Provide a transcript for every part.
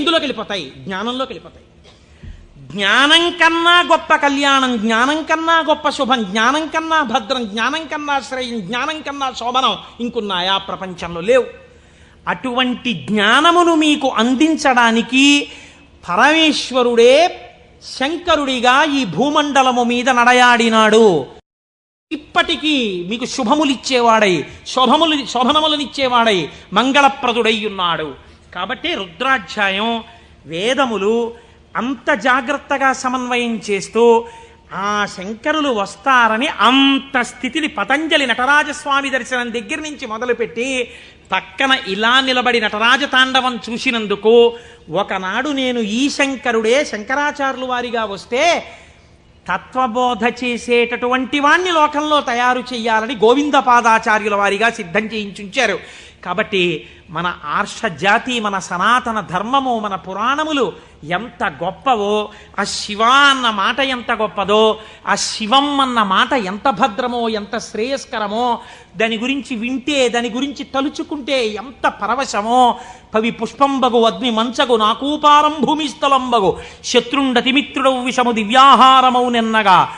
ఇందులోకి వెళ్ళిపోతాయి జ్ఞానంలోకి వెళ్ళిపోతాయి జ్ఞానం కన్నా గొప్ప కళ్యాణం జ్ఞానం కన్నా గొప్ప శుభం జ్ఞానం కన్నా భద్రం జ్ఞానం కన్నా శ్రేయం జ్ఞానం కన్నా శోభనం ఇంకున్నాయా ప్రపంచంలో లేవు. అటువంటి జ్ఞానమును మీకు అందించడానికి పరమేశ్వరుడే శంకరుడిగా ఈ భూమండలము మీద నడయాడినాడు. ఇప్పటికీ మీకు శుభములిచ్చేవాడై శోభములు శోభనములనిచ్చేవాడై మంగళప్రదుడై ఉన్నాడు కాబట్టి రుద్రాధ్యాయం వేదములు అంత జాగ్రత్తగా సమన్వయం చేస్తూ ఆ శంకరులు వస్తారని అంత స్థితిని పతంజలి నటరాజస్వామి దర్శనం దగ్గర నుంచి మొదలుపెట్టి పక్కన ఇలా నిలబడి నటరాజ తాండవం చూసినందుకు ఒకనాడు నేను ఈ శంకరుడే శంకరాచార్యులు వారిగా వస్తే తత్వబోధ చేసేటటువంటి వాణ్ణి లోకంలో తయారు చేయాలని గోవిందపాదాచార్యుల వారిగా సిద్ధం చేయించుంచారు. కాబట్టి మన ఆర్ష జాతి మన సనాతన ధర్మము మన పురాణములు ఎంత గొప్పవో ఆ శివ అన్న మాట ఎంత గొప్పదో ఆ శివం అన్న మాట ఎంత భద్రమో ఎంత శ్రేయస్కరమో దాని గురించి వింటే దాని గురించి తలుచుకుంటే ఎంత పరవశమో. పవి పుష్పంబగు అగ్ని మంచగు నాకూపారం భూమిస్థలంబగు శత్రుండతిమిత్రుడవు విషము దివ్యాహారమౌ నిన్నగా.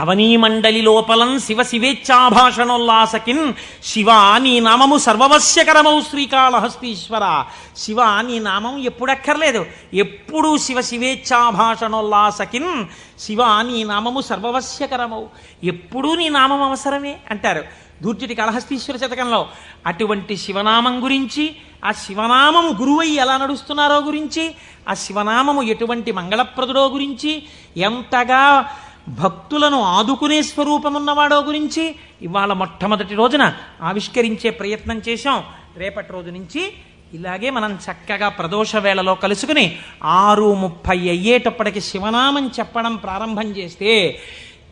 అవనీమండలి లోపలం శివ శివేచ్ఛాభాషణోల్లాసకిన్. శివ నీ నామము సర్వవశ్యకరమౌ శ్రీకాళహస్తీశ్వర. శివ నీ నామం ఎప్పుడక్కర్లేదు. ఎప్పుడూ శివ శివేచ్ఛాభాషణోల్లాసకిన్. శివ నీ నామము సర్వవశ్యకరమౌ. ఎప్పుడూ నీ నామం అవసరమే అంటారు. దూర్జటి కళహస్తీశ్వర శతకంలో అటువంటి శివనామం గురించి ఆ శివనామము గురువై ఎలా నడుస్తున్నారో గురించి ఆ శివనామము ఎటువంటి మంగళప్రదుడో గురించి ఎంతగా భక్తులను ఆదుకునే స్వరూపమున్నవాడో గురించి ఇవాళ మొట్టమొదటి రోజున ఆవిష్కరించే ప్రయత్నం చేశాం. రేపటి రోజు నుంచి ఇలాగే మనం చక్కగా ప్రదోష వేళలో కలుసుకుని ఆరు ముప్పై అయ్యేటప్పటికి శివనామం చెప్పడం ప్రారంభం చేస్తే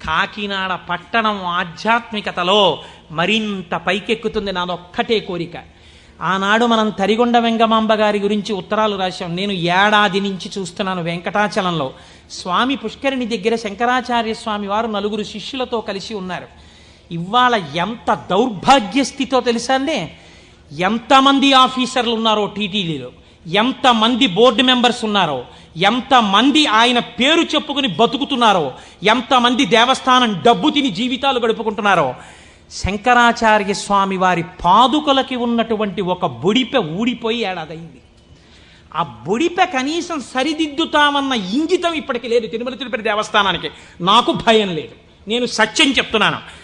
కాకినాడ పట్టణం ఆధ్యాత్మికతలో మరింత పైకెక్కుతుంది నాదొక్కటే కోరిక. ఆనాడు మనం తరిగొండ వెంగమాంబ గారి గురించి ఉత్తరాలు రాశాం. నేను ఏడాది నుంచి చూస్తున్నాను వెంకటాచలంలో. స్వామి పుష్కరిణి దగ్గర శంకరాచార్య స్వామి వారు నలుగురు శిష్యులతో కలిసి ఉన్నారు. ఇవాళ ఎంత దౌర్భాగ్య స్థితితో తెలుసా ఎంతమంది ఆఫీసర్లు ఉన్నారో టీటీడీలో? ఎంతమంది బోర్డు మెంబర్స్ ఉన్నారో? ఎంతమంది ఆయన పేరు చెప్పుకుని బతుకుతున్నారో? ఎంతమంది దేవస్థానం డబ్బు తిని జీవితాలు గడుపుకుంటున్నారో? శంకరాచార్య స్వామి వారి పాదుకలకి ఉన్నటువంటి ఒక బొడిపె ఊడిపోయి ఏడాదైంది ఆ బొడిపె కనీసం సరిదిద్దుతామన్న ఇంగితం ఇప్పటికి లేదు తిరుమల తిరుపతి దేవస్థానానికి. నాకు భయం లేదు. నేను సత్యం చెప్తున్నాను.